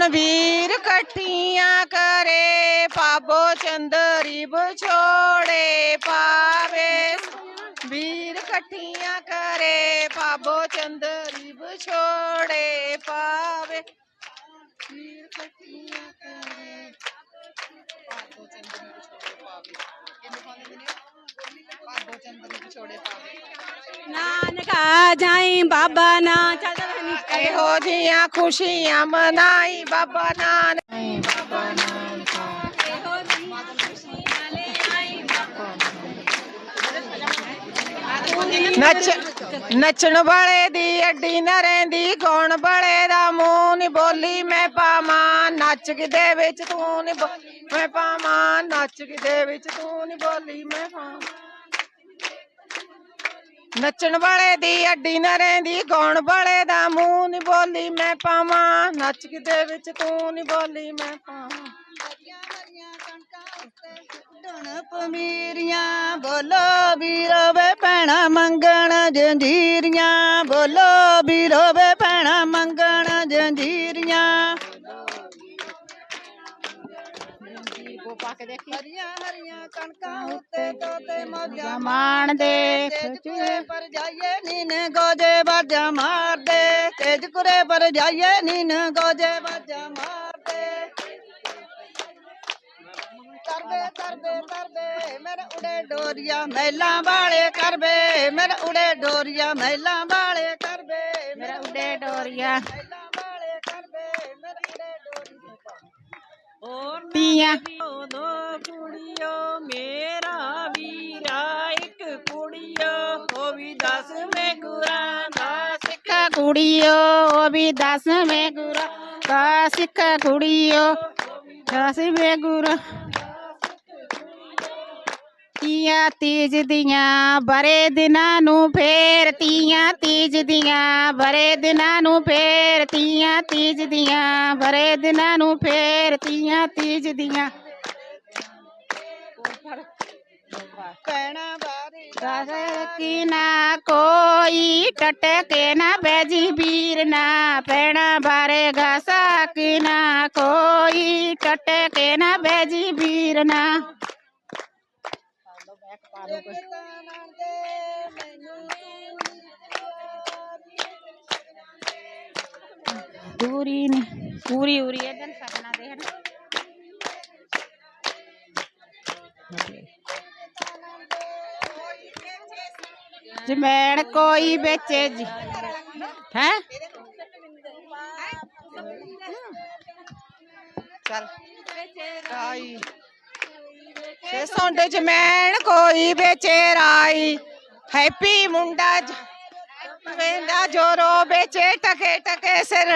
ਹੁਣ ਵੀਰ ਇਕੱਠੀਆਂ ਕਰੇ ਪਾਬੋ ਚੰਦਰੀ ਵਿਛੋੜੇ ਪਾਵੇ। ਵੀਰ ਇਕੱਠੀਆਂ ਕਰੇ ਪਾਬੋ ਚੰਦਰੀ ਵਿਛੋੜੇ ਪਾਵੇ। ਵੀਰ ਇਕੱਠੀਆਂ ਕਰੇ ਪਾਬੋ ਚੰਦਰੀ ਵਿਛੋੜੇ ਪਾਵੇ। ਕਿੰਨੇ ਪਾਉਂਦੇ ਨੇ ਪਾਬੋ ਚੰਦਰੀ ਵਿਛੋੜੇ ਪਾਵੇ। ਨਾਨਕਾ ਜਾਈ ਬਾਬਾ ਨਾ ਚੱਲਦਾ ਇਹੋ ਜੀਆਂ ਖੁਸ਼ੀਆਂ ਮਨਾਈ ਬਾਬਾ ਨਾਨਕ। ਨੱਚ ਨੱਚਣ ਵਾਲੇ ਦੀ ਅੱਡੀ ਨਾ ਰਹਿੰਦੀ, ਗਾਉਣ ਬੜੇ ਦਾ ਮੂੰਹ ਨੀ ਬੋਲੀ ਮੈਂ ਪਾਵਾਂ ਨੱਚ ਕਿਦੇ ਵਿੱਚ ਤੂੰ ਨੀ ਬੋਲੀ ਮੈਂ ਪਾਵਾਂ ਨੱਚ ਕਿਦੇ ਵਿੱਚ ਤੂੰ ਨੀ ਬੋਲੀ ਮੈਂ ਪਾਵਾਂ ਨੱਚਣ ਵਾਲੇ ਦੀ ਅੱਡੀ ਨਾ ਰਹਿੰਦੀ, ਗਾਉਣ ਵਾਲੇ ਦਾ ਮੂੰਹ ਨਹੀਂ ਬੋਲੀ ਮੈਂ ਪਾਵਾਂ। ਨੱਚ ਕਿਦੇ ਵਿੱਚ ਤੂੰ ਨਹੀਂ ਬੋਲੀ ਮੈਂ ਪਾਵਾਂ। ਢਣ ਪਮੀਰੀਆਂ, ਬੋਲੋ ਵੀਰੋ ਵੇ ਭੈਣਾ ਮੰਗਣ ਜੰਜੀਰੀਆਂ। ਬੋਲੋ ਵੀਰੋ ਵੇ ਭੈਣਾ ਮੰਗਣ ਜੰਜੀਰੀਆਂ। ਹਰੀਆਂ ਹਰੀਆਂ ਕਣਕਾਂ ਉੱਤੇ ਤੋਤੇ ਮੌਜਾਂ ਮਾਣਦੇ ਕੁਰੇ ਪਰ ਜਾਈਏ ਨੀਨ ਗੋਜੇ ਬਾਜਾ ਮਾਰਦੇ। ਤੇਜ ਕੁਰੇ ਪਰ ਜਾਈਏ ਨੀਨ ਗੋਜੇ ਬਾਜਾ ਮਾਰਦੇ। ਕਰਵੇ ਕਰਵੇ ਕਰਵੇ ਮੇਰੇ ਉੜੇ ਡੋਰੀਆ ਮਹਿਲਾਂ ਵਾਲੇ ਕਰਵੇ ਮੇਰੇ ਉੜੇ ਡੋਰੀਆ ਮਹਿਲਾਂ ਵਾਲੇ ਕਰਵੇ ਮੇਰੇ ਉਡੇ ਡੋਰੀਆ। ਤੀਆਂ ਦੋ ਕੁੜੀਓ ਮੇਰਾ ਵੀਰਾ ਇੱਕ ਕੁੜੀਓ ਉਹ ਵੀ ਦਸਵੇਂ ਗੁਰਾਂ ਦਾ ਸਿੱਖ ਕੁੜੀਓ ਉਹ ਵੀ ਦਸਵੇਂ ਗੁਰਾ ਦਾ ਸਿੱਖ ਕੁੜੀਓ ਦਸਵੇਂ ਗੁਰਾ ਤੀਆਂ ਤੀਜ ਦੀਆਂ ਬਰੇ ਦਿਨਾਂ ਨੂੰ ਫੇਰ ਤੀਆਂ ਤੀਜ ਦੀਆਂ ਬਰੇ ਦਿਨਾਂ ਨੂੰ ਫੇਰ ਤੀਆਂ ਤੀਜ ਦੀਆਂ ਬਰੇ ਦਿਨਾਂ ਨੂੰ ਫੇਰ ਤੀਆਂ ਤੀਜ ਦੀਆਂ ਪੈਣਾ ਬਾਰੀ ਦਸ ਕੀ ਨਾ ਕੋਈ ਟਟਕੇ ਨਾ ਬੈਜੀ ਵੀਰ ਨਾ ਪੈਣਾ ਬਾਰੇ ਗਾਸਾ ਕੀ ਨਾ ਕੋਈ ਟਟਕੇ ਨਾ ਬੈਜੀ ਵੀਰ ਨਾ ਦੂਰੀ ਨੇ ਪੂਰੀ ਉਰੀ ਇਹਦਨ ਸਪਨਾ ਦੇ ਹਨ ਜਮੈਣ ਕੋਈ ਵੇਚੇ ਜੀ ਹੈ ਚੱਲ ਰਾਈ ਸੇ ਸੌਂਡੇ ਜਮੈਣ ਕੋਈ ਵੇਚੇ ਹੈਪੀ ਮੁੰਡਾ ਵੇਂਦਾ ਜੋਰੋ ਵੇਚੇ ਟਕੇ ਟਕੇ ਸਿਰ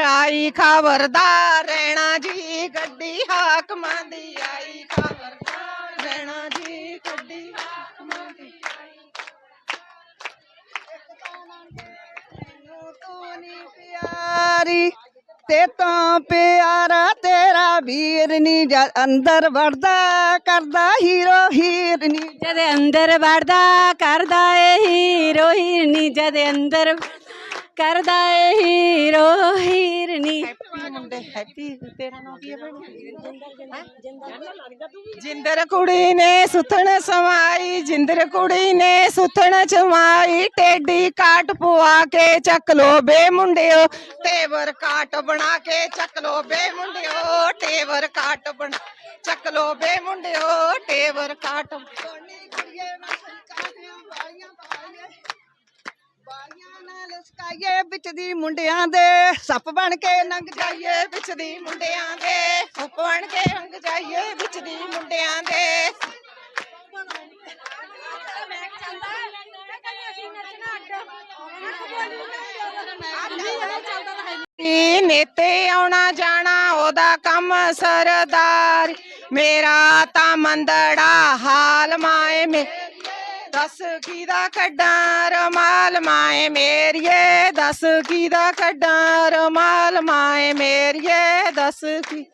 ਖਬਰਦਾਰ ਰਹਿਣਾ ਜੀ, ਗੱਡੀ ਹਾਕਮਾਂ ਦੀ ਆਈ। ਖਬਰਦਾਰ ਰਹਿਣਾ ਜੀ, ਗੱਡੀ ਹਾਕਮਾਂ ਦੀ ਤੂੰ ਨੀ ਪਿਆਰੀ। ਤੇ ਤਾਂ ਪਿਆਰਾ ਤੇਰਾ ਵੀਰ ਨੀ ਜਦ ਅੰਦਰ ਵੜਦਾ, ਕਰਦਾ ਹੀਰੋ ਹੀਰਨੀ। ਜਦ ਅੰਦਰ ਵੜਦਾ, ਕਰਦਾ ਏ ਹੀਰੋ ਹੀਰਨੀ, ਜਦ ਅੰਦਰ ਕਰਦਾ ਏ ਹੀਰੋ ਹੀਰਨੀ। ਹੈਪੀ ਮੁੰਡੇ। ਹੈਪੀ ਤੇਰਾ ਨਾਮ ਕੀ ਹੈ ਜਿੰਦਰ ਕੁੜੀ ਨੇ ਸੁਥਣ ਸਮਾਈ ਜਿੰਦਰ ਕੁੜੀ ਨੇ ਸੁਥਣ ਚਮਾਈ ਟੇਡੀ ਕਾਟ ਪਵਾ ਕੇ ਚੱਕ ਲੋ ਬੇ ਮੁੰਡਿਓ ਟੇਵਰ ਕਾਟ ਬਣਾ ਕੇ ਚੱਕ ਲੋ ਬੇ ਮੁੰਡਿਓ ਟੇਵਰ ਕਾਟ ਬਣਾ ਚੱਕ ਲੋ ਬੇ ਮੁੰਡਿਓ ਟੇਵਰ ਕਾਟ ਸੋਨੀ ਕੁੜੀਏ ਮੈਂ ਕਾਹਦੀਆਂ ਵਾਲੀਆਂ ਪਾਈਏ ਵਾਲੀਆਂ ਨਾਲ ਸਕਾਈਏ ਵਿੱਚ ਦੀ ਮੁੰਡਿਆਂ ਦੇ। ਸੱਪ ਬਣ ਕੇ ਲੰਘ ਜਾਈਏ ਵਿੱਚ ਦੀ ਮੁੰਡਿਆਂ ਦੇ। ਹੁੱਪ ਬਣ ਕੇ ਰੰਗ ਜਾਈਏ ਵਿੱਚ ਦੀ ਮੁੰਡਿਆਂ ਦੇ। ਨੀ ਨੇਤੇ ਆਉਣਾ ਜਾਣਾ, ਉਹਦਾ ਕੰਮ ਸਰਦਾਰ। ਮੇਰਾ ਤਾਂ ਮੰਦੜਾ ਹਾਲ ਮਾਏ ਮੇ ਦੱਸ ਕਿਹਦਾ ਕੱਢਾਂ ਰਮਾਲ ਮਾਏ ਮੇਰੀਏ, ਦੱਸ ਕਿਹਦਾ ਕੱਢਾਂ ਰਮਾਲ ਮਾਏ ਮੇਰੀਏ, ਦਸ ਕੀ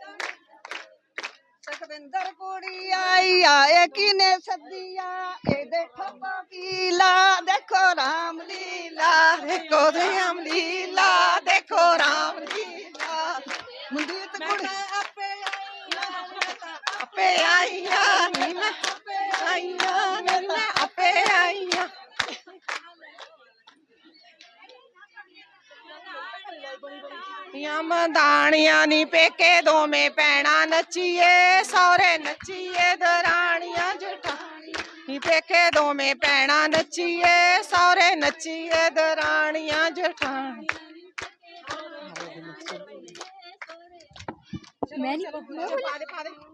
ਸੁਖਵਿੰਦਰ ਕੁੜੀ ਆਈ, ਆਏ ਕਿਨੇ ਸੱਦੀਆ, ਇਹ ਦੇਖੋ ਪੀਲਾ ਦੇਖੋ ਰਾਮ ਲੀਲਾ ਦੇਖੋ ਰਾਮ ਲੀਲਾ ਦੇਖੋ ਰਾਮ ਲੀਲਾ ਮੁੰਦੀਤ ਕੁੜੀ ਆਪੇ ਆਈਆਂ ਨੀ ਮੈਂ ਆਈਆਂ ਨੀ ਮੈਂ ਆਪੇ ਆਈਆਂ ਯਮਦਾਣੀਆਂ ਨੀ ਪੇਕੇ ਦੋਵੇਂ ਪੈਣਾ ਨੱਚੀਏ ਸੌਰੇ ਨੱਚੀਏ ਦਰਾਣੀਆਂ ਜਠਾਣੀਆਂ। ਨੀ ਪੇਕੇ ਦੋਵੇਂ ਪੈਣਾ ਨੱਚੀਏ ਸੌਰੇ ਨੱਚੀਏ ਦਰਾਣੀਆਂ ਜਠਾਣੀਆਂ। ਮੈਂ ਨਹੀਂ ਪਾ ਦੇ ਪਾ ਦੇ।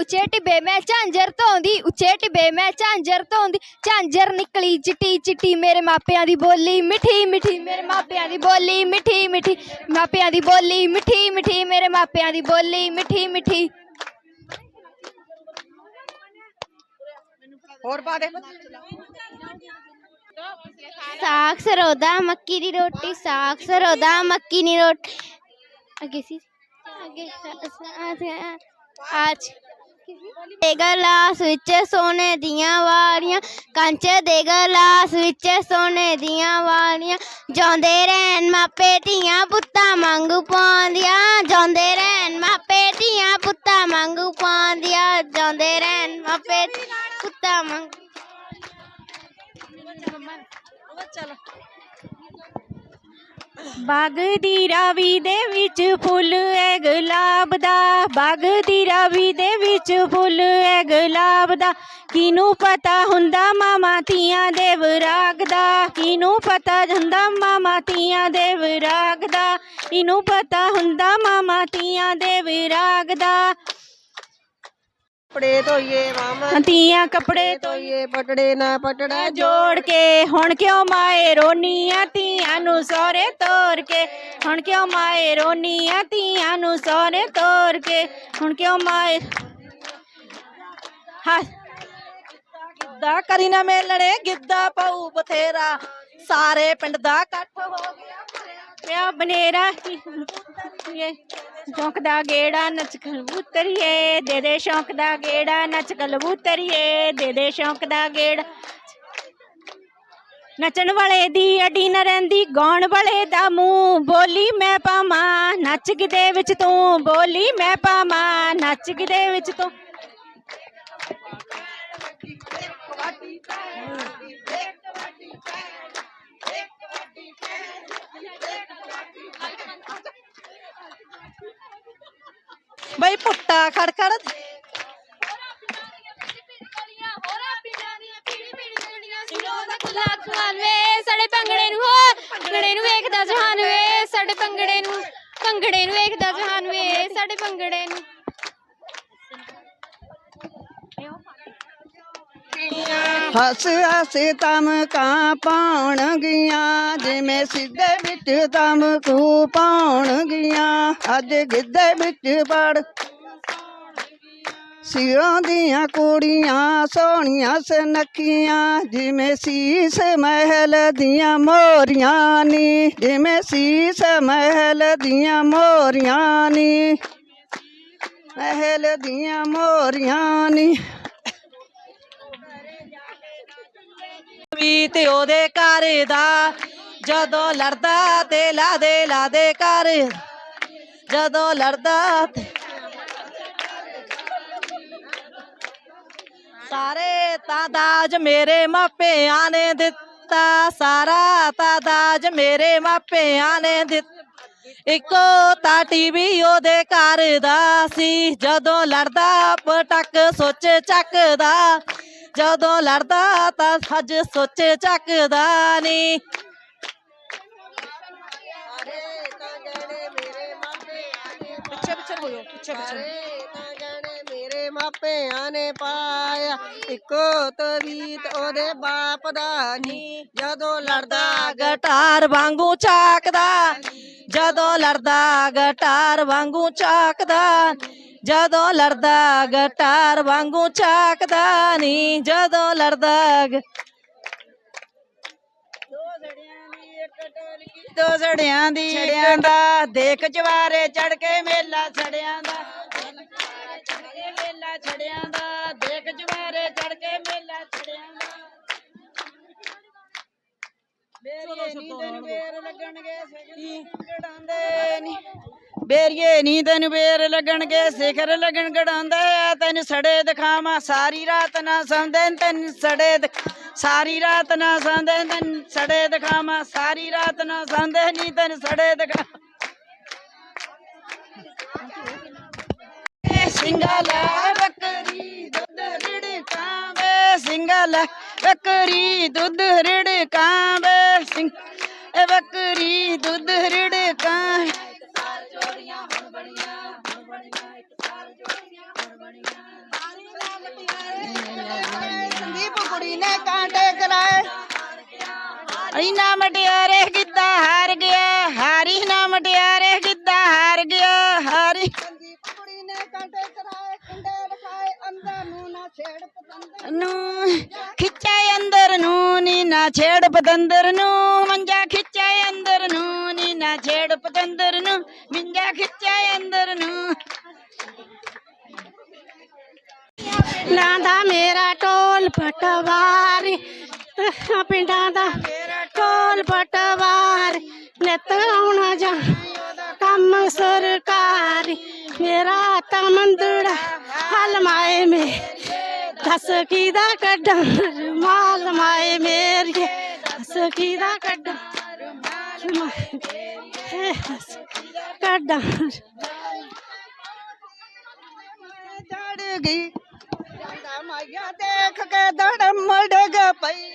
ਉੱਚੇ ਟਿੱਬੇ ਮੈਂ ਝਾਂਜਰ ਧੋਂਦੀ ਉੱਚੇ ਟਿੱਬੇ ਮੈਂ ਝਾਂਜਰ ਧੋਂਦੀ ਝਾਂਜਰ ਨਿਕਲੀ ਚਿੱਟੀ ਚਿੱਟੀ ਮੇਰੇ ਮਾਪਿਆਂ ਦੀ ਬੋਲੀ ਮਿੱਠੀ ਮਿੱਠੀ ਮੇਰੇ ਮਾਪਿਆਂ ਦੀ ਬੋਲੀ ਮਿੱਠੀ ਮਿੱਠੀ ਮਾਪਿਆਂ ਦੀ ਬੋਲੀ ਮਿੱਠੀ ਮਿੱਠੀ ਮੇਰੇ ਮਾਪਿਆਂ ਦੀ ਬੋਲੀ ਮਿੱਠੀ ਮਿੱਠੀ। ਹੋਰ ਪਾ ਦੇ। ਸਾਗ ਸਰੋਦਾ ਮੱਕੀ ਦੀ ਰੋਟੀ ਸਾਗ ਸਰੋਦਾ ਮੱਕੀ ਦੀ ਰੋਟੀ ਅੱਗੇ ਸੀ। ਅੱਗੇ ਅੱਜ ਦੇ ਗਲਾਸ ਵਿੱਚ ਸੋਨੇ ਦੀਆਂ ਵਾਲੀਆਂ ਕੰਚ ਦੇ ਗਲਾਸ ਵਿੱਚ ਸੋਨੇ ਦੀਆਂ ਵਾਲੀਆਂ ਜਾਂਦੇ ਰਹਿਣ ਮਾਪੇ ਧੀਆਂ ਪੁੱਤਾਂ ਮੰਗੂ ਪਾਉਂਦੀਆਂ ਜਾਂਦੇ ਰਹਿਣ ਮਾਪੇ ਧੀਆਂ ਪੁੱਤਾਂ ਮੰਗੂ ਪਾਉਂਦੀਆਂ ਜਾਂਦੇ ਰਹਿਣ ਮਾਪੇ ਪੁੱਤਾਂ ਮੰਗੂ ਬਾਗ ਦੀ ਰਾਵੀ ਦੇ ਵਿੱਚ ਫੁੱਲ ਐ ਗੁਲਾਬ ਦਾ ਬਾਗ ਦੀ ਰਾਵੀ ਦੇ ਵਿੱਚ ਫੁੱਲ ਐ ਗੁਲਾਬ ਦਾ ਕਿਨੂੰ ਪਤਾ ਹੁੰਦਾ ਮਾਮਾ ਤੀਆਂ ਦੇ ਵਿਰਾਗ ਦਾ ਕਿਨੂੰ ਪਤਾ ਹੁੰਦਾ ਮਾਮਾ ਤੀਆਂ ਦੇ ਵਿਰਾਗ ਦਾ ਇਹਨੂੰ ਪਤਾ ਹੁੰਦਾ ਮਾਮਾ ਤੀਆਂ ਦੇ ਵਿਰਾਗ ਦਾ ਕੱਪੜੇ ਧੋਈਏ ਮਾਮਾ ਧੀਆਂ ਕੱਪੜੇ ਤੋਂ ਧੋਈਏ ਪਟੜੇ ਨਾ ਪਟੜਾ ਜੋੜ ਕੇ ਹੁਣ ਕਿਉਂ ਮਾਏ ਰੋਨੀਆਂ ਧੀਆਂ ਨੂੰ ਸਹੁਰੇ ਤੋਰ ਕੇ ਹੁਣ ਕਿਉਂ ਮਾਏ ਰੋਨੀਆਂ ਧੀਆਂ ਨੂੰ ਸਹੁਰੇ ਤੋਰ ਕੇ ਹੁਣ ਕਿਉਂ ਮਾਏ ਹਾਂ ਗਿੱਧਾ ਕਰੀ ਨਾ ਮੇਲਣੇ ਗਿੱਧਾ ਪਾਉ ਬਥੇਰਾ ਸਾਰੇ ਪਿੰਡ ਦਾ ਇਕੱਠ ਹੋ ਗਿਆ ਪਿਆ ਬਨੇਰਾ ਇਹ ਸ਼ੌਂਕ ਦਾ ਗੇੜਾ ਨੱਚ ਕਬੂਤਰੀਏ ਦੇ ਦੇ ਸ਼ੌਂਕ ਦਾ ਗੇੜਾ ਨੱਚ ਕਬੂਤਰੀਏ ਦੇ ਦੇ ਸ਼ੌਂਕ ਦਾ ਗੇੜਾ ਨੱਚਣ ਵਾਲੇ ਦੀ ਅਡੀ ਨਾ ਰਹਿੰਦੀ, ਗਾਉਣ ਵਾਲੇ ਦਾ ਮੂੰਹ, ਬੋਲੀ ਮੈਂ ਪਾਵਾਂ, ਨੱਚ ਕਿਦੇ ਵਿੱਚ ਤੂੰ, ਬੋਲੀ ਮੈਂ ਪਾਵਾਂ, ਨੱਚ ਕਿਦੇ ਵਿੱਚ ਤੂੰ। ਬਈ ਪੁੱਟਾ ਖੜਖੜ ਸਾਡੇ ਭੰਗੜੇ ਨੂੰ ਭੰਗੜੇ ਨੂੰ ਵੇਖਦਾ ਜਹਾਨ ਵੇ ਸਾਡੇ ਭੰਗੜੇ ਨੂੰ ਭੰਗੜੇ ਨੂੰ ਵੇਖਦਾ ਜਹਾਨ ਵੇ ਸਾਡੇ ਭੰਗੜੇ ਨੂੰ ਹੱਸ ਹੱਸ ਪਾਉਣ ਪਾਉਣਗੀਆਂ ਜਿਵੇਂ ਸਿੱਧੇ ਵਿੱਚ ਤਮਕੂ ਪਾਉਣਗੀਆਂ ਅੱਜ ਗਿੱਧੇ ਵਿੱਚ ਪੜ ਸਿਰਾਂ ਦੀਆਂ ਕੁੜੀਆਂ, ਸੋਹਣੀਆਂ ਸੁਨੱਖੀਆਂ, ਜਿਵੇਂ ਸੀਸ ਮਹਿਲ ਦੀਆਂ ਮੋਰੀਆਂ ਨੀ, ਜਿਵੇਂ ਸੀਸ ਮਹਿਲ ਦੀਆਂ ਮੋਰੀਆਂ ਨੀ। ਮਹਿਲ ਦੀਆਂ ਮੋਰੀਆਂ ਨੀ। ਵੀ ਤੇ ਉਹਦੇ ਘਰ ਦਾ ਜਦੋਂ ਲੜਦਾ ਤੇ ਲਾਦੇ ਲਾਦੇ ਘਰ, ਜਦੋਂ ਲੜਦਾ ਤੇ ਸਾਰੇ ਤਾਦਾਜ ਮੇਰੇ ਮਾਪਿਆਂ ਨੇ ਦਿੱਤਾ ਸਾਰਾ ਤਾਦਾਜ ਮੇਰੇ ਮਾਪਿਆਂ ਨੇ ਦਿੱਤਾ। ਇੱਕੋ ਤਾਂ ਟੀਵੀ ਉਹਦੇ ਘਰ ਦਾ ਸੀ ਜਦੋਂ ਲੜਦਾ ਪਟਕ ਸੋਚ ਚੱਕਦਾ। ਜਦੋਂ ਲੜਦਾ ਤਾਂ ਸੱਜ ਸੋਚ ਚੱਕਦਾ ਨੀ। ਪਿੱਛੇ ਪਿੱਛੇ ਹੋਇਓ ਪਿੱਛੇ ਪਿੱਛੇ। ਮਾਪਿਆਂ ਨੇ ਪਾਇਆ। ਇੱਕੋ ਤਵੀਤ ਉਹਦੇ ਬਾਪ ਦਾ ਨੀ। ਜਦੋਂ ਲੜਦਾ ਗਟਾਰ ਵਾਂਗੂ ਚਾਕਦਾ। ਜਦੋਂ ਲੜਦਾ ਗਟਾਰ ਵਾਂਗੂ ਚਾਕਦਾ। ਜਦੋਂ ਲੜਦਾ ਗਟਾਰ ਵਾਂਗੂ ਚਾਕਦਾ ਨੀ। ਜਦੋਂ ਲੜਦਾ ਦੋ ਜੜਿਆਂ ਦੀ ਛੜਿਆਂ ਦਾ ਦੇਖ ਜਵਾਰੇ ਚੜ ਕੇ ਮੇਲਾ ਛੜਿਆਂ ਦਾ। ਚੜ ਕੇ ਮੇਲਾ ਛੜਿਆਂ ਦਾ। ਦੇਖ ਜਵਾਰੇ ਚੜ ਕੇ ਮੇਲਾ ਛੜਿਆਂ ਦਾ ਬੇਰੀਏ ਨੀ ਤੈਨੂੰ ਬੇਰ ਲੱਗਣਗੇ ਸਿਖਰ ਲੱਗਣ ਗੜਾਉਂਦਾ ਆ। ਤੈਨੂੰ ਸੜੇ ਦਿਖਾਵਾਂ ਸਾਰੀ ਰਾਤ ਨਾ ਸੌਂਦੇ ਤੈਨੂੰ ਸੜੇ ਸਾਰੀ ਰਾਤ ਨਾ ਸੌਂਦੇ ਤੈਨੂੰ ਸੜੇ ਦਿਖਾਵਾਂ ਸਾਰੀ ਰਾਤ ਨਾ ਸੌਂਦੇ ਨੀ ਤੈਨੂੰ ਸੜੇ ਦਿਖਾ ਸਿੰਗਾਲਾ ਬੱਕਰੀ ਦੁੱਧ ਰਿੜਕਾਂ ਵੇ ਸਿੰਗਾਲਾ ਬੱਕਰੀ ਦੁੱਧ ਰਿੜਕਾਂ ਵੇ ਸਿੰਘ। ਇਹ ਬੱਕਰੀ ਦੁੱਧ ਰਿੜਕਾਂ ਸੰਦੀਪ ਕੁੜੀ ਨੇ ਕਾਂਟੇ ਕਰਾਏ। ਇਨਾ ਮਟਿਆਰੇ ਗਿੱਧਾ ਹਾਰ ਗਿਆ ਹਾਰੀ ਨਾ ਮਟਿਆਰੇ ਗਿੱਧਾ ਹਾਰ ਗਿਆ ਹਾਰੀ। ਕੁੜੀ ਨੇ ਕਾਂਟੇ ਕਰਾਏ ਕੁੰਡੇ ਰਖਾਏ ਅੰਦਰ ਨੂੰ ਨਾ ਛੇੜ ਨੀ ਨਾ ਛੇੜ ਪਤੰਦਰ ਨੂੰ, ਮੰਜਾ ਖਿੱਚੇ ਅੰਦਰ ਨੂੰ ਨੀ ਨਾ ਛੇੜ ਪਤੰਦਰ ਨੂੰ, ਮੰਜਾ ਖਿੱਚੇ ਅੰਦਰ ਨੂੰ। ਲਾਂਦਾ ਮੇਰਾ ਟੋਲ ਪਟਵਾਰੀ, ਪਿੰਡਾਂ ਦਾ ਮੇਰਾ ਟੋਲ ਪਟਵਾਰੀ, ਨਿਤ ਆਉਣਾ ਜਾ ਕੰਮ ਸਰਕਾਰ। ਮੇਰਾ ਤਾਂ ਮੰਦੜਾ ਹਲ ਮਾਏ ਮੇ, ਦਸ ਕੀ ਦਾ ਕੱਢਾਂ? ਮਾਏ ਮੇਰੀਏ ਦਸ ਕੱਢਾਂ ਚੜ ਗਈ ਜਾਂਦਾ ਮਾਇਆ ਦੇਖ ਕੇ ਧੜਮ ਡਗ ਪਈ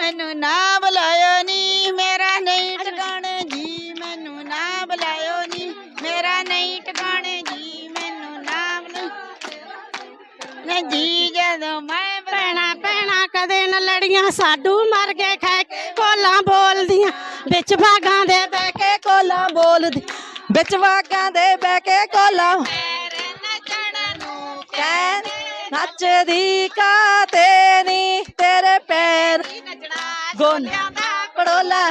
ਮੈਨੂੰ ਨਾ ਬੁਲਾਇਓ ਨੀ ਮੇਰਾ ਨਹੀਂ ਟਿਕਾਣੇ ਜੀ ਮੈਨੂੰ ਨਾ ਬੁਲਾਇਓ ਨੀ ਮੇਰਾ ਨਹੀਂ ਟਿਕਾਣੇ ਜੀ ਮੈਨੂੰ ਨਾ ਕਦੇ ਨਾ ਲੜੀਆਂ ਸਾਡੂ ਮਰ ਗਏ ਖੈ ਕੋਲਾਂ ਬੋਲਦੀਆਂ। ਵਿੱਚ ਬਾਗਾਂ ਦੇ ਬਹਿ ਕੇ ਕੋਲਾਂ ਬੋਲਦੀ ਵਿੱਚ ਵਾਗਾਂ ਦੇ ਬਹਿ ਕੇ ਕੋਲਾ ਕਹਿ ਨੱਚਦੀ ਕਾਤੇ ਨੀ ਤੇਰੇ ਪੈਰ ਗੋਨਿਆਂ ਦਾ ਪੜੋਲਾ।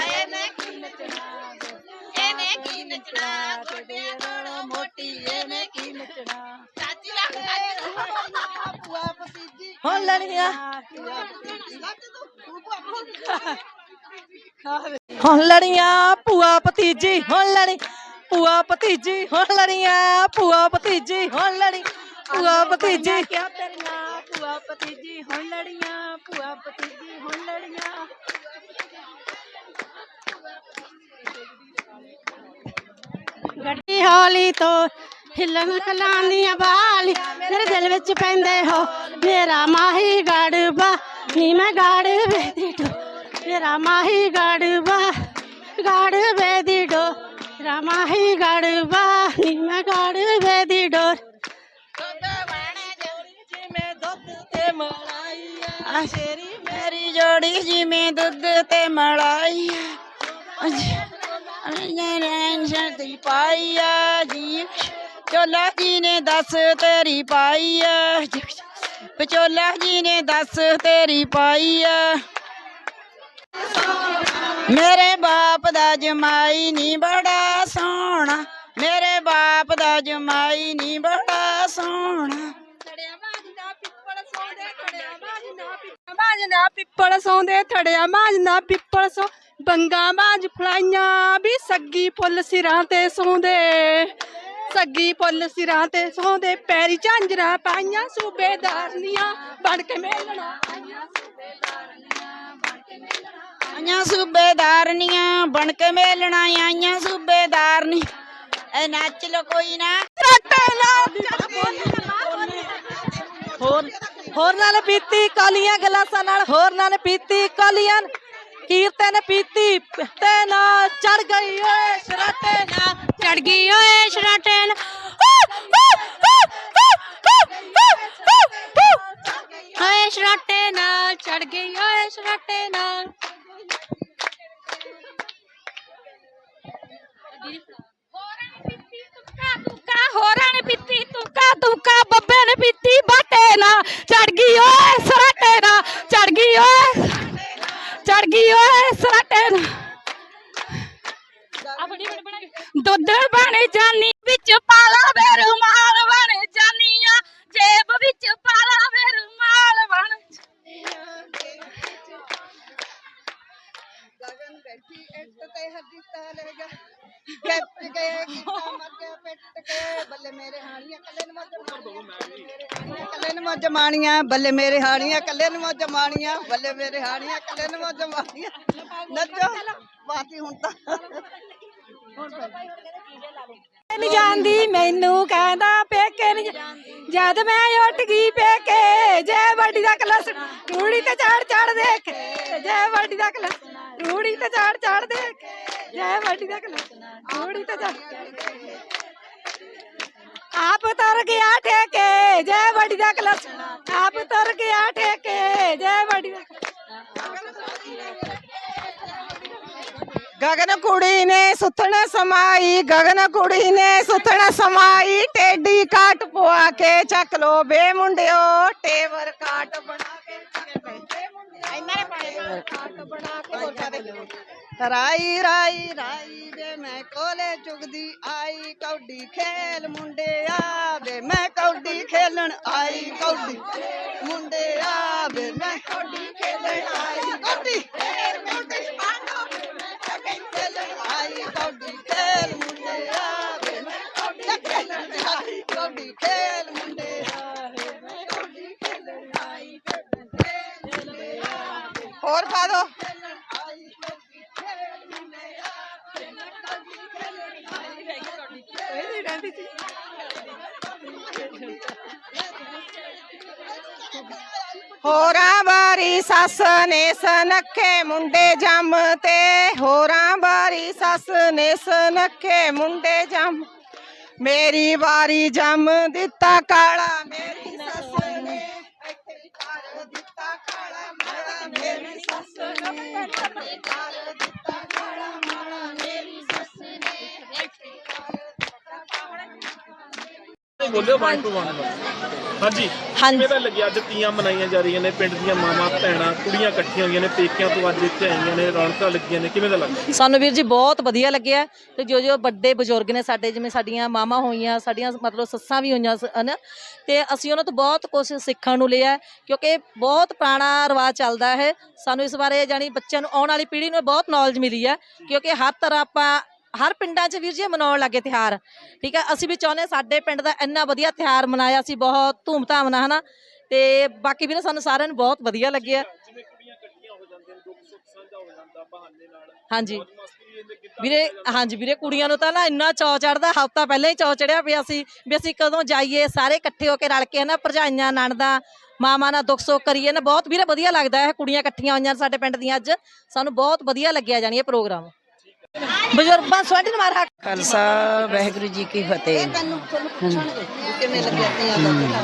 ਹੁਣ ਲੜੀਆਂ ਹੁਣ ਲੜੀਆਂ ਭੂਆ ਭਤੀਜੀ ਹੁਣ ਲੜੀ ਭੂਆ ਭਤੀਜੀ ਹੁਣ ਲੜੀਆਂ ਭੂਆ ਭਤੀਜੀ ਹੁਣ ਲੜੀ ਭੂਆ ਭਤੀਜੀ ਕਿਆ ਤੇਰੀਆਂ ਭੂਆ ਭਤੀਜੀ ਹੁਣ ਲੜੀਆਂ ਭੂਆ ਭਤੀਜੀ ਹੁਣ ਲੜੀਆਂ ਗੱਡੀ ਹੌਲੀ ਤੋਂ ਹਿੱਲਣ ਕਲਾਂਦੀਆਂ ਬਾਲੀ ਮੇਰੇ ਦਿਲ ਵਿੱਚ ਪੈਂਦੇ ਹੋ ਮੇਰਾ ਮਾਹੀ ਗੜਬਾ ਨੀ ਮੈਂ ਗੜਵੇ ਦੀ ਡੋ ਮੇਰਾ ਮਾਹੀ ਗੜਬਾ ਗੜਵੇ ਦੀ ਡੋ ਮੇਰਾ ਮਾਹੀ ਗੜਬਾ ਨੀ ਮੈਂ ਗੜਵੇ ਦੀ ਡੋਰ ਜਿਵੇਂ ਦੁੱਧ ਤੇ ਸ਼ੇਰੀ ਮੇਰੀ ਜੋੜੀ ਜਿਵੇਂ ਦੁੱਧ ਤੇ ਮਲਾਈ ਨੈਣ ਸ਼ਰਤੀ ਪਾਈਆ ਜੀ ਚੋਲਾ ਜੀ ਨੇ ਦੱਸ ਤੇਰੀ ਪਾਈ ਪਾਈਆ ਵਿਚੋਲਾ ਜੀ ਨੇ ਦੱਸ ਤੇਰੀ ਪਾਈਆ ਮੇਰੇ ਬਾਪ ਦਾ ਜਮਾਈ ਨਹੀਂ ਬੜਾ ਸੋਹਣਾ। ਮੇਰੇ ਬਾਪ ਦਾ ਜਮਾਈ ਨਹੀਂ ਬੜਾ ਸੋਹਣਾ। ਮਾਜ ਪਿੱਪਲ ਸੌਂਦੇ, ਥੜਿਆ ਮਾਜ ਪਿੱਪਲ ਸੌ। ਬੰਗਾ ਮਾਜ ਫਲਾਈਆਂ ਵੀ ਸੱਗੀ ਫੁੱਲ ਸਿਰਾਂ ਤੇ ਸੌਂਦੇ। ਸੱਗੀ ਫੁੱਲ ਸਿਰਾਂ ਤੇ ਸੌਂਦੇ ਪੈਰੀ ਝਾਂਜਰਾਂ ਪਾਈਆਂ ਸੂਬੇਦਾਰਨੀਆਂ ਬਣ ਕੇ ਮੇਲਣਾ। ਆਈਆਂ ਸੂਬੇਦਾਰਨੀਆਂ ਬਣ ਕੇ ਮੇਲਣਾ ਆਈਆਂ ਸੂਬੇਦਾਰਨੀਆਂ ਬਣ ਕੇ ਮੇਲਣਾ ਆਈਆਂ ਸੂਬੇਦਾਰਨੀ। ਐ ਨੱਚ ਲੋ ਕੋਈ ਨਾ। ਹੋਰ ਹੋਰ ਨਾਲ ਪੀਤੀ ਕਾਲੀਆਂ ਗਲਾਸਾਂ ਨਾਲ ਹੋਰ ਨਾਲ ਪੀਤੀ ਕਾਲੀਆਂ ਕੀਰਤਨ ਨੇ ਪੀਤੀ ਤੇ ਨਾਲ ਚੜ ਗਈ ਓਏ ਸ਼ਰਾਟੇ ਨਾਲ ਚੜ ਗਈ ਓਏ ਸ਼ਰਾਟੇ ਨਾਲ ਓਏ ਸ਼ਰਾਟੇ ਨਾਲ ਚੜ ਗਈ ਓਏ ਸ਼ਰਾਟੇ ਨਾਲ ਹੋਰਾਂ ਨੇ ਬੱਲੇ ਮੇਰੇ ਹਾਣੀਆਂ ਕੱਲੇ ਨੂੰ ਮੌਜ ਬੱਲੇ ਮੇਰੇ ਹਾਣੀਆਂ ਕੱਲੇ ਨੂੰ ਮੌਜ ਨੱਚੋ। ਬਾਕੀ ਹੁਣ ਤਾਂ ਨਹੀਂ ਜਾਂਦੀ ਮੈਨੂੰ ਕਹਿੰਦਾ ਪੇਕੇ ਨਹੀਂ ਜਦ ਮੈਂ ਉੱਠ ਗਈ ਪੇਕੇ, ਜੈ ਵੱਡੀ ਦਾ ਕਲਸ, ਰੂੜੀ ਤੇ ਚੜ ਚੜ ਦੇਖ। ਜੈ ਵੱਡੀ ਦਾ ਕਲਸ, ਰੂੜੀ ਤੇ ਚੜ ਚੜ ਦੇਖ। ਜੈ ਵੱਡੀ ਦਾ ਕਲਸ, ਰੂੜੀ ਤੇ ਚੜ ਆਪ ਤਰ ਗਿਆ ਠੇਕੇ, ਜੈ ਵੱਡੀ ਦਾ ਕਲਸ। ਆਪ ਤਰ ਗਿਆ ਠੇਕੇ, ਜੈ ਵੱਡੀ ਦਾ ਗਗਨ ਕੁੜੀ ਨੇ ਸੁੱਥਣ ਸਮਾਈ, ਗਗਨ ਕੁੜੀ ਨੇ ਸੁੱਥਣ ਸਮਾਈ, ਟੇਡੀ ਕਾਟ ਪਵਾ ਕੇ ਚੱਕ ਲੋ ਬੇ ਮੁੰਡਿਓ, ਟੇਵਰ ਕਾਟ ਬਣਾ ਕੇ ਚੱਕ ਲੋ ਬੇ ਮੁੰਡਿਓ ਇਹਨਾਂ ਨੇ ਕਾਟ ਬਣਾ ਕੇ ਰਾਈ ਰਾਈ ਰਾਈ। ਮੈਂ ਕੋਲੇ ਚੁਗਦੀ ਆਈ, ਕੌਡੀ ਖੇਲ ਮੁੰਡਿਆ ਵੇ ਮੈਂ ਕੌਡੀ ਖੇਲਣ ਆਈ, ਕੌਡੀ ਮੁੰਡਿਆ ਵੇ ਮੈਂ ਕੌਡੀ ਖੇਲਣ ਆਈ, ਕੌਡੀ ਖੇਲ ਮੁੰਡੇ ਆਂਡੋ ਵੇ ਮੈਂ ਕੌਡੀ ਖੇਲਣ ਆਈ, ਕੌਡੀ ਖੇਲ ਮੁੰਡਿਆ ਵੇ ਮੈਂ ਕੌਡੀ ਖੇਲਣ ਆਈ, ਕੌਡੀ ਖੇਲ ਮੁੰਡਿਆ ਵੇ ਮੈਂ ਕੌਡੀ ਖੇਲਣ ਆਈ, ਕੌਡੀ ਖੇਲ ਮੁੰਡਿਆ ਵੇ ਹੋਰ ਪਾ ਦੋ। ਆਈ ਹੋਰਾਂ ਬਾਰੀ ਸੱਸ ਨੇ ਸਨਖੇ ਮੁੰਡੇ ਜੰਮ ਤੇ। ਹੋਰਾਂ ਬਾਰੀ ਸੱਸ ਨੇ ਸਨਖੇ ਮੁੰਡੇ ਜੰਮ। ਮੇਰੀ ਵਾਰੀ ਜੰਮ ਦਿੱਤਾ ਕਾਲਾ, ਮੇਰੀ ਸੱਸ ਨੇ ਇੱਥੇ ਕਰ ਦਿੱਤਾ ਕਾਲਾ। ਮਾਲਾ ਮੇਰੀ ਸੱਸ ਨੇ ਕਰ ਦਿੱਤਾ ਬੋਲਿਓ ਵਨ ਟੂ ਵਨ ਹਾਂਜੀ। ਹਾਂਜੀ। ਕਿਵੇਂ ਦਾ ਲੱਗਿਆ? ਅੱਜ ਤੀਆਂ ਮਨਾਈਆਂ ਜਾ ਰਹੀਆਂ ਨੇ ਪਿੰਡ ਦੀਆਂ ਮਾਵਾਂ ਭੈਣਾਂ ਕੁੜੀਆਂ ਇਕੱਠੀਆਂ ਹੋਈਆਂ ਨੇ ਪੇਕਿਆਂ ਤੋਂ ਅੱਜ ਇੱਥੇ ਆਈਆਂ ਨੇ ਰੌਣਕਾਂ ਲੱਗੀਆਂ ਨੇ ਕਿਵੇਂ ਦਾ ਲੱਗਦਾ? ਸਾਨੂੰ ਵੀਰ ਜੀ ਬਹੁਤ ਵਧੀਆ ਲੱਗਿਆ ਤੇ ਜੋ ਜੋ ਵੱਡੇ ਬਜ਼ੁਰਗ ਨੇ ਸਾਡੇ ਜਿਵੇਂ ਸਾਡੀਆਂ ਮਾਵਾਂ ਹੋਈਆਂ ਸਾਡੀਆਂ ਮਤਲਬ ਸੱਸਾਂ ਵੀ ਹੋਈਆਂ ਸ- ਹਨ ਤੇ ਅਸੀਂ ਉਹਨਾਂ ਤੋਂ ਬਹੁਤ ਕੁਝ ਸਿੱਖਣ ਨੂੰ ਲਿਆ ਕਿਉਂਕਿ ਬਹੁਤ ਪੁਰਾਣਾ ਰਿਵਾਜ ਚੱਲਦਾ ਹੈ। ਸਾਨੂੰ ਇਸ ਬਾਰੇ ਜਾਨੀ ਬੱਚਿਆਂ ਨੂੰ ਆਉਣ ਵਾਲੀ ਪੀੜ੍ਹੀ ਨੂੰ ਬਹੁਤ ਨੌਲੇਜ ਮਿਲੀ ਹੈ ਕਿਉਂਕਿ ਹਰ ਤਰ੍ਹਾਂ ਆਪਾਂ ਹਰ ਪਿੰਡਾਂ 'ਚ ਵੀਰ ਜੀ ਇਹ ਮਨਾਉਣ ਲੱਗੇ ਤਿਹਾਰ ਠੀਕ ਹੈ ਅਸੀਂ ਵੀ ਚਾਹੁੰਦੇ ਹਾਂ ਸਾਡੇ ਪਿੰਡ ਦਾ ਇੰਨਾ ਵਧੀਆ ਤਿਹਾਰ ਮਨਾਇਆ ਸੀ ਬਹੁਤ ਧੂਮਧਾਮ ਨਾਲ ਹਨਾ? ਤੇ ਬਾਕੀ ਵੀਰੇ ਸਾਨੂੰ ਸਾਰਿਆਂ ਨੂੰ ਬਹੁਤ ਵਧੀਆ ਲੱਗਿਆ। ਜਿਵੇਂ ਕੁੜੀਆਂ ਇਕੱਠੀਆਂ ਹੋ ਜਾਂਦੀਆਂ ਨੇ ਦੁੱਖ ਸੁੱਖ ਸਾਂਝਾ ਹੋ ਜਾਂਦਾ ਬਹਾਨੇ ਨਾਲ। ਹਾਂਜੀ। ਵੀਰੇ ਹਾਂਜੀ ਵੀਰੇ ਕੁੜੀਆਂ ਨੂੰ ਤਾਂ ਨਾ ਇੰਨਾ ਚੌ ਚੜਦਾ ਹਫਤਾ ਪਹਿਲਾਂ ਹੀ ਚੌ ਚੜਿਆ ਪਿਆ ਸੀ ਵੀ ਅਸੀਂ ਕਦੋਂ ਜਾਈਏ ਸਾਰੇ ਇਕੱਠੇ ਹੋ ਕੇ ਰਲ ਕੇ ਨਾ ਭਰਜਾਈਆਂ ਨਣਦਾ ਮਾਮਾ ਨਾਲ ਦੁੱਖ ਸੁੱਖ ਕਰੀਏ ਨਾ ਬਹੁਤ ਵੀਰੇ ਵਧੀਆ ਲੱਗਦਾ ਹੈ ਕੁੜੀਆਂ ਇਕੱਠੀਆਂ ਹੋਈਆਂ ਸਾਡੇ ਪਿੰਡ ਦੀਆਂ ਅੱਜ। ਸਾਨੂੰ ਬਹੁਤ ਵਧੀਆ ਲੱਗਿਆ ਜਾਣੀ ਇਹ ਪ੍ਰੋਗਰਾਮ। ਬਜ਼ੁਰਗਾਂ ਸਵਾਡੀ ਨੂੰ ਮਾਰ ਖਾਲਸਾ ਵਾਹਿਗੁਰੂ ਜੀ ਕੀ ਫਤਿਹ। ਕਿਵੇਂ ਲੱਗਿਆ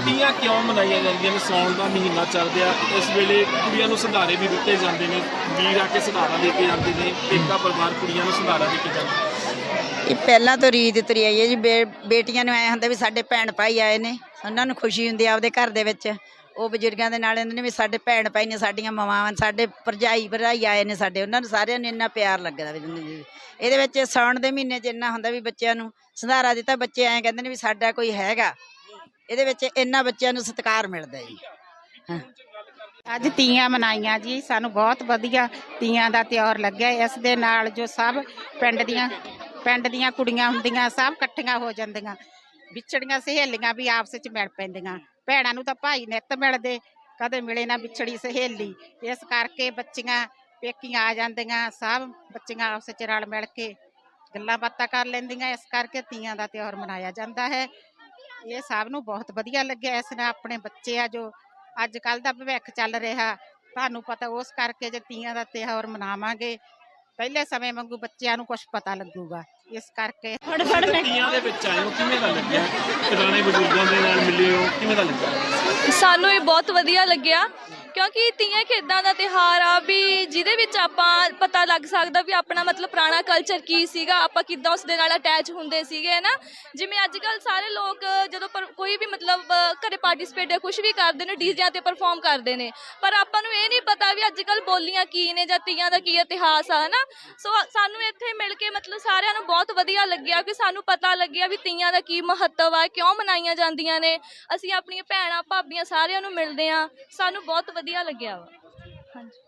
ਤੀਆਂ ਕਿਉਂ ਮਨਾਈਆਂ ਜਾਂਦੀਆਂ ਨੇ? ਸੌਣ ਦਾ ਮਹੀਨਾ ਚੱਲ ਰਿਹਾ ਇਸ ਵੇਲੇ ਕੁੜੀਆਂ ਨੂੰ ਸੰਧਾਰੇ ਵੀ ਦਿੱਤੇ ਜਾਂਦੇ ਨੇ। ਵੀਰ ਆ ਕੇ ਸੰਧਾਰਾ ਦੇ ਕੇ ਜਾਂਦੇ ਨੇ। ਪੇਕਾ ਪਰਿਵਾਰ ਕੁੜੀਆਂ ਨੂੰ ਸੰਧਾਰਾ ਦੇ ਕੇ ਜਾਂਦਾ ਇਹ ਪਹਿਲਾਂ ਤੋਂ ਰੀਤ ਤੁਰੀ ਆਈ ਹੈ ਜੀ। ਬੇ- ਬੇਟੀਆਂ ਨੂੰ ਐ ਹੁੰਦਾ ਵੀ ਸਾਡੇ ਭੈਣ ਭਾਈ ਆਏ ਨੇ। ਉਹਨਾਂ ਨੂੰ ਖੁਸ਼ੀ ਹੁੰਦੀ ਆ ਆਪਦੇ ਘਰ ਦੇ ਵਿੱਚ। ਉਹ ਬਜ਼ੁਰਗਾਂ ਦੇ ਨਾਲ ਇਹਨਾਂ ਨੇ ਵੀ ਸਾਡੇ ਭੈਣ ਭਾਈ ਨੇ ਸਾਡੀਆਂ ਮਾਵਾਂ ਨੇ, ਸਾਡੇ ਭਰਜਾਈ ਭਰਜਾਈ ਆਏ ਨੇ ਸਾਡੇ, ਉਹਨਾਂ ਨੂੰ ਸਾਰਿਆਂ ਨੂੰ ਇੰਨਾ ਪਿਆਰ ਲੱਗਦਾ ਵੀ ਇਹਦੇ ਵਿੱਚ ਸਾਉਣ ਦੇ ਮਹੀਨੇ 'ਚ ਇੰਨਾ ਹੁੰਦਾ ਵੀ ਬੱਚਿਆਂ ਨੂੰ, ਸੰਧਾਰਾ ਦਿੱਤਾ ਬੱਚੇ ਐਂ ਕਹਿੰਦੇ ਨੇ ਵੀ ਸਾਡਾ ਕੋਈ ਹੈਗਾ। ਇਹਦੇ ਵਿੱਚ ਇੰਨਾ ਬੱਚਿਆਂ ਨੂੰ ਸਤਿਕਾਰ ਮਿਲਦਾ ਜੀ। ਅੱਜ ਤੀਆਂ ਮਨਾਈਆਂ ਜੀ, ਸਾਨੂੰ ਬਹੁਤ ਵਧੀਆ ਤੀਆਂ ਦਾ ਤਿਉਹਾਰ ਲੱਗਿਆ। ਇਸ ਦੇ ਨਾਲ ਜੋ ਸਭ ਪਿੰਡ ਦੀਆਂ ਪਿੰਡ ਦੀਆਂ ਕੁੜੀਆਂ ਹੁੰਦੀਆਂ, ਸਭ ਇਕੱਠੀਆਂ ਹੋ ਜਾਂਦੀਆਂ। ਵਿਛੜੀਆਂ ਸਹੇਲੀਆਂ ਵੀ ਆਪਸ ਵਿੱਚ ਮਿਲ ਪੈਂਦੀਆਂ। ਭੈਣਾਂ ਨੂੰ ਤਾਂ ਭਾਈ ਨਿੱਤ ਮਿਲਦੇ, ਕਦੇ ਮਿਲੇ ਨਾ ਵਿਛੜੀ ਸਹੇਲੀ। ਇਸ ਕਰਕੇ ਬੱਚੀਆਂ ਪੇਕੀਆਂ ਆ ਜਾਂਦੀਆਂ, ਸਭ ਬੱਚੀਆਂ ਆਪਸ ਵਿੱਚ ਰਲ ਮਿਲ ਕੇ ਗੱਲਾਂ ਬਾਤਾਂ ਕਰ ਲੈਂਦੀਆਂ। ਇਸ ਕਰਕੇ ਤੀਆਂ ਦਾ ਤਿਉਹਾਰ ਮਨਾਇਆ ਜਾਂਦਾ ਹੈ। ਇਹ ਸਭ ਨੂੰ ਬਹੁਤ ਵਧੀਆ ਲੱਗਿਆ। ਇਸ ਨਾਲ ਆਪਣੇ ਬੱਚੇ ਆ ਜੋ ਅੱਜ ਕੱਲ ਦਾ ਭਵਿੱਖ ਚੱਲ ਰਿਹਾ। ਤੁਹਾਨੂੰ ਪਤਾ ਉਸ ਕਰਕੇ ਜੇ ਤੀਆਂ ਦਾ ਤਿਉਹਾਰ ਮਨਾਵਾਂਗੇ, ਪਹਿਲੇ ਸਮੇਂ ਵਾਂਗੂ ਬੱਚਿਆਂ ਨੂੰ ਕੁਝ ਪਤਾ ਲੱਗੂਗਾ। ਇਸ ਕਰਕੇ। ਤੀਆਂ ਦੇ ਵਿੱਚ ਆਏ ਹੋ? ਕਿਵੇਂ ਦਾ ਲੱਗਿਆ? ਪੁਰਾਣੇ ਬਜ਼ੁਰਗਾਂ ਦੇ ਨਾਲ ਮਿਲੇ ਹੋ? ਕਿਵੇਂ ਦਾ ਲੱਗਿਆ? ਸਾਨੂੰ ਇਹ ਬਹੁਤ ਵਧੀਆ ਲੱਗਿਆ। ਕਿਉਂਕਿ ਤੀਆਂ ਖੇਦਾਂ ਦਾ ਤਿਹਾਰ ਆ ਵੀ ਜਿਹਦੇ ਵਿੱਚ ਆਪਾਂ ਪਤਾ ਲੱਗ ਸਕਦਾ ਵੀ ਆਪਣਾ ਮਤਲਬ ਪੁਰਾਣਾ ਕਲਚਰ ਕੀ ਸੀਗਾ ਆਪਾਂ ਕਿੱਦਾਂ ਉਸ ਦੇ ਨਾਲ ਅਟੈਚ ਹੁੰਦੇ ਸੀਗੇ ਨਾ ਜਿਵੇਂ ਅੱਜ ਕੱਲ ਸਾਰੇ ਲੋਕ ਜਦੋਂ ਪਰ ਕੋਈ ਵੀ ਮਤਲਬ ਅ, ਘਰੇ ਪਾਰਟਿਸਿਪੇਟ ਜਾਂ ਕੁਝ ਵੀ ਕਰਦੇ ਨੇ ਡੀਜਿਆਂ ਤੇ ਪਰਫਾਰਮ ਕਰਦੇ ਨੇ। ਪਰ ਆਪਾਂ ਨੂੰ ਇਹ ਨਹੀਂ ਪਤਾ ਵੀ ਅੱਜ ਕੱਲ ਬੋਲੀਆਂ ਕੀ ਨੇ ਜਾਂ ਤੀਆਂ ਦਾ ਕੀ ਇਤਿਹਾਸ ਆ ਹਨਾ? ਸੋ ਸਾਨੂੰ ਇੱਥੇ ਮਿਲ ਕੇ ਮਤਲਬ ਸਾਰਿਆਂ ਨੂੰ ਬਹੁਤ ਵਧੀਆ ਲੱਗਿਆ ਕਿ ਸਾਨੂੰ ਪਤਾ ਲੱਗਿਆ ਵੀ ਤੀਆਂ ਦਾ ਕੀ ਮਹੱਤਵ ਆ ਕਿਉਂ ਮਨਾਈਆਂ ਜਾਂਦੀਆਂ ਨੇ। ਅਸੀਂ ਆਪਣੀਆਂ ਭੈਣਾਂ ਭਾਬੀਆਂ ਸਾਰਿਆਂ ਨੂੰ ਮਿਲਦੇ ਆ ਸਾਨੂੰ ਬਹੁਤ ਵਧੀਆ ਲੱਗਿਆ ਵਾ। ਹਾਂਜੀ।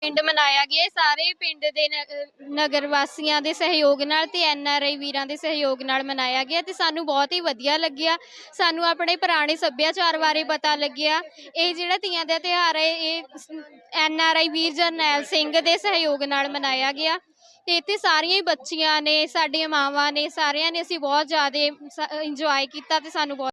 ਪਿੰਡ ਮਨਾਇਆ ਗਿਆ ਇਹ ਸਾਰੇ ਪਿੰਡ ਦੇ ਨ- ਅਹ ਨਗਰ ਵਾਸੀਆਂ ਦੇ ਸਹਿਯੋਗ ਨਾਲ ਤੇ ਆਈ ਵੀਰਾਂ ਦੇ ਸਹਿਯੋਗ ਨਾਲ ਮਨਾਇਆ ਗਿਆ ਤੇ ਸਾਨੂੰ ਬਹੁਤ ਹੀ ਵਧੀਆ ਲੱਗਿਆ। ਸਾਨੂੰ ਆਪਣੇ ਪੁਰਾਣੇ ਸੱਭਿਆਚਾਰ ਬਾਰੇ ਪਤਾ ਲੱਗਿਆ। ਇਹ ਜਿਹੜਾ ਤੀਆਂ ਦਾ ਤਿਉਹਾਰ ਹੈ ਇਹ ਐਨ ਆਰ ਆਈ ਵੀਰ ਜਰਨੈਲ ਸਿੰਘ ਦੇ ਸਹਿਯੋਗ ਨਾਲ ਮਨਾਇਆ ਗਿਆ। ਤੇ ਇੱਥੇ ਸਾਰੀਆਂ ਹੀ ਬੱਚੀਆਂ ਨੇ, ਸਾਡੀਆਂ ਮਾਵਾਂ ਨੇ, ਸਾਰਿਆਂ ਨੇ ਅਸੀਂ ਬਹੁਤ ਜ਼ਿਆਦਾ ਇੰਜੋਏ ਕੀਤਾ ਤੇ ਸਾਨੂੰ ਬਹੁਤ